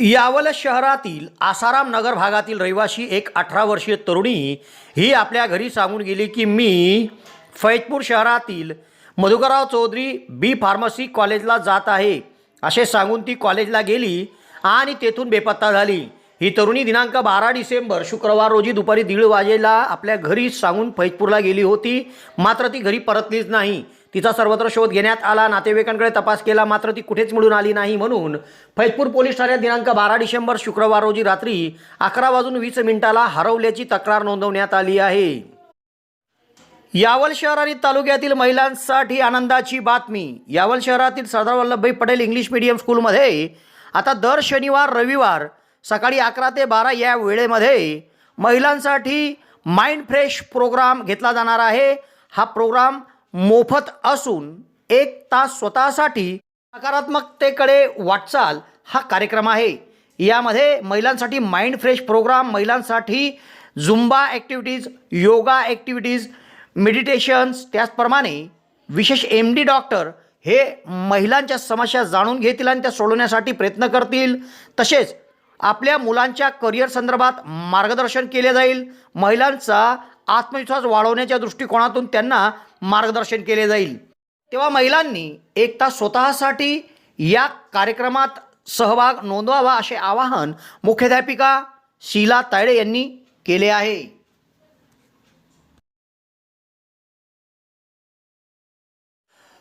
यावल शहरातील आसाराम नगर भागातील रहिवासी एक अठरा वर्षीय तरुणी ही आपल्या घरी सांगून गेली की मी फैजपूर शहरातील मधुकरराव चौधरी बी फार्मसी कॉलेजला जात आहे. असे सांगून ती कॉलेजला गेली आणि तेथून बेपत्ता झाली. ही तरुणी दिनांक बारा डिसेंबर शुक्रवार रोजी दुपारी दीड वाजेला आपल्या घरी सांगून फैजपूरला गेली होती. मात्र ती घरी परतलीच नाही. तिचा सर्वत्र शोध घेण्यात आला. नातेवाईकांकडे तपास केला. मात्र ती कुठेच मिळून आली नाही म्हणून फैजपूर पोलीस ठाण्यात दिनांक बारा डिसेंबर शुक्रवार रोजी रात्री अकरा वाजून वीस मिनिटाला हरवल्याची तक्रार नोंदवण्यात आली आहे. यावल शहर आणि तालुक्यातील महिलांसाठी आनंदाची बातमी. यावल शहरातील सरदार वल्लभभाई पटेल इंग्लिश मीडियम स्कूलमध्ये. आता दर शनिवार रविवार सकाळी अकरा ते बारा या वेळेमध्ये महिलांसाठी माइंड फ्रेश प्रोग्राम घेतला जाणार आहे. हा प्रोग्राम मोफत असून एक तास स्वतःसाठी सकारात्मकतेकडे वाटचाल हा कार्यक्रम आहे. यामध्ये महिलांसाठी माइंड फ्रेश प्रोग्राम महिलांसाठी Zumba activities yoga activities meditations त्याचप्रमाणे विशेष एम डी डॉक्टर हे महिलांच्या समस्या जाणून घेतील आणि त्या सोडवण्यासाठी प्रयत्न करतील. तसेच आपल्या मुलांच्या करिअर संदर्भात मार्गदर्शन केले जाईल. महिलांचा आत्मविश्वास वाढवण्याच्या दृष्टिकोनातून त्यांना मार्गदर्शन केले जाईल. तेव्हा महिलांनी एक तास स्वतःसाठी या कार्यक्रमात सहभाग नोंदवावा असे आवाहन मुख्याध्यापिका शीला तायडे यांनी केले आहे.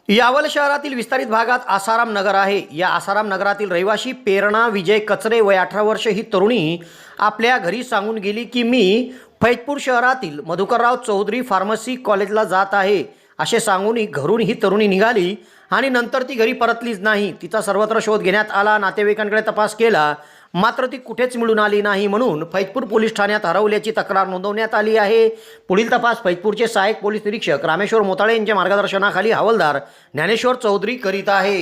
यावल शहरातील विस्तारित भागात आसाराम नगर आहे. या आसाराम नगरातील रहिवासी प्रेरणा विजय कचरे वय अठरा वर्ष ही तरुणी आपल्या घरी सांगून गेली की मी फैजपूर शहरातील मधुकरराव चौधरी फार्मसी कॉलेजला जात आहे. असे सांगून घरून ही तरुणी निघाली आणि नंतर ती घरी परतलीच नाही. तिचा सर्वत्र शोध घेण्यात आला नातेवाईकांकडे तपास केला. मात्र ती कुठेच मिळून आली नाही म्हणून फैजपूर पोलीस ठाण्यात हरवल्याची तक्रार नोंदवण्यात आली आहे. पुढील तपास फैजपूरचे सहाय्यक पोलीस निरीक्षक रामेश्वर मोताळे यांच्या मार्गदर्शनाखाली हवालदार ज्ञानेश्वर चौधरी करीत आहे.